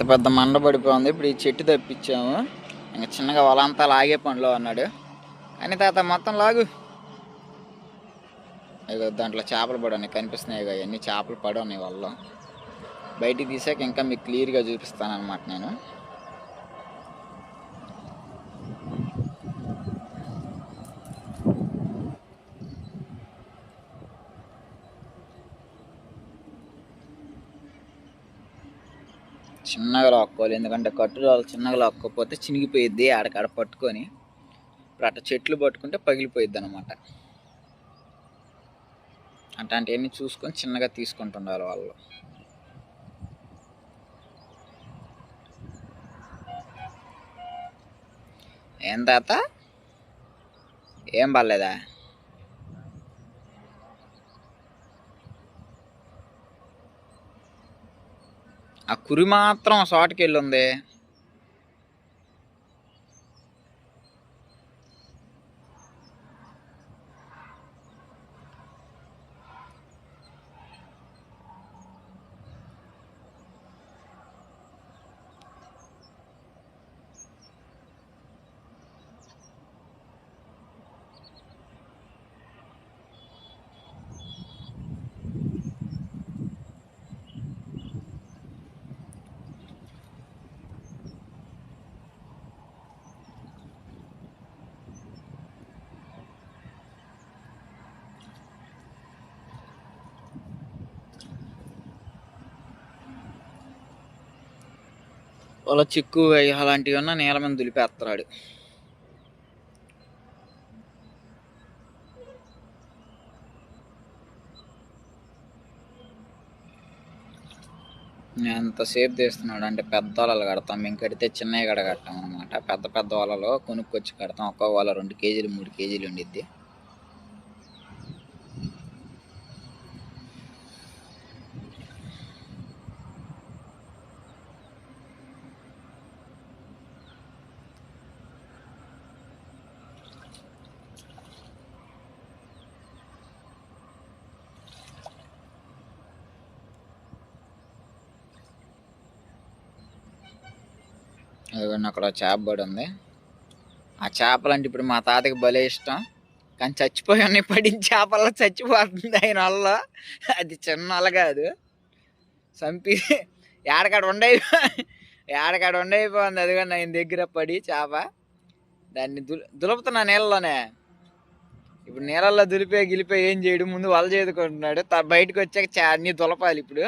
పెద్ద పెద్ద మండ పడిపోయింది. ఇప్పుడు ఈ చెట్టు తప్పించాము. ఇంకా చిన్నగా వాళ్ళంతా లాగే పనిలో అన్నాడు కానీ తాత మొత్తం లాగు. ఇక దాంట్లో చేపలు పడని కనిపిస్తున్నాయి ఇక అన్ని చేపలు పడని వాళ్ళు బయటికి తీసాక ఇంకా మీకు క్లియర్గా చూపిస్తాను అనమాట నేను. చిన్నగా లాక్కోవాలి. ఎందుకంటే కట్టురాలు చిన్నగా లాక్కోకపోతే చినిగిపోయిద్ది ఆడకాడ పట్టుకొని. ఇప్పుడు అట్ట చెట్లు పట్టుకుంటే పగిలిపోయిద్ది అనమాట అట్లాంటివన్నీ చూసుకొని చిన్నగా తీసుకుంటుండాలి వాళ్ళు. ఏం తాత? ఏం బాగాలేదా ఆ కురి మాత్రం షార్ట్కి వెళ్ళి ఉంది. వాళ్ళ చిక్కు అలాంటివి ఉన్నా నేల మీద దులిపేస్తున్నాడు ఎంతసేపు తీస్తున్నాడు అంటే పెద్ద వలలు కడతాం. మేము కడితే చిన్నవి కడగట్టాం కడతాం అనమాట పెద్ద పెద్ద వలలో కొనుక్కొచ్చి కడతాం. ఒక్కో వల రెండు కేజీలు మూడు కేజీలు ఉండిద్ది. అదిగోండి అక్కడ చేపడి ఉంది. ఆ చేపలు అంటే ఇప్పుడు మా తాతకి భలే ఇష్టం. కానీ చచ్చిపోయాను పడి పడిన చేపల్లో చచ్చిపోతుంది ఆయన వల్ల. అది చిన్న వల కాదు. చంపి ఏడకాడ ఉండయి ఏడకాడ ఉండైపోయింది అదిగోండి ఆయన దగ్గర పడి చేప. దాన్ని దుల్ దులుపుతున్నా నీళ్ళలోనే. ఇప్పుడు నీళ్ళల్లో దులిపే గిలిపే ఏం చేయడు. ముందు వల చేదుకుంటున్నాడు. బయటకు వచ్చాక చా అన్ని దులపాలి ఇప్పుడు.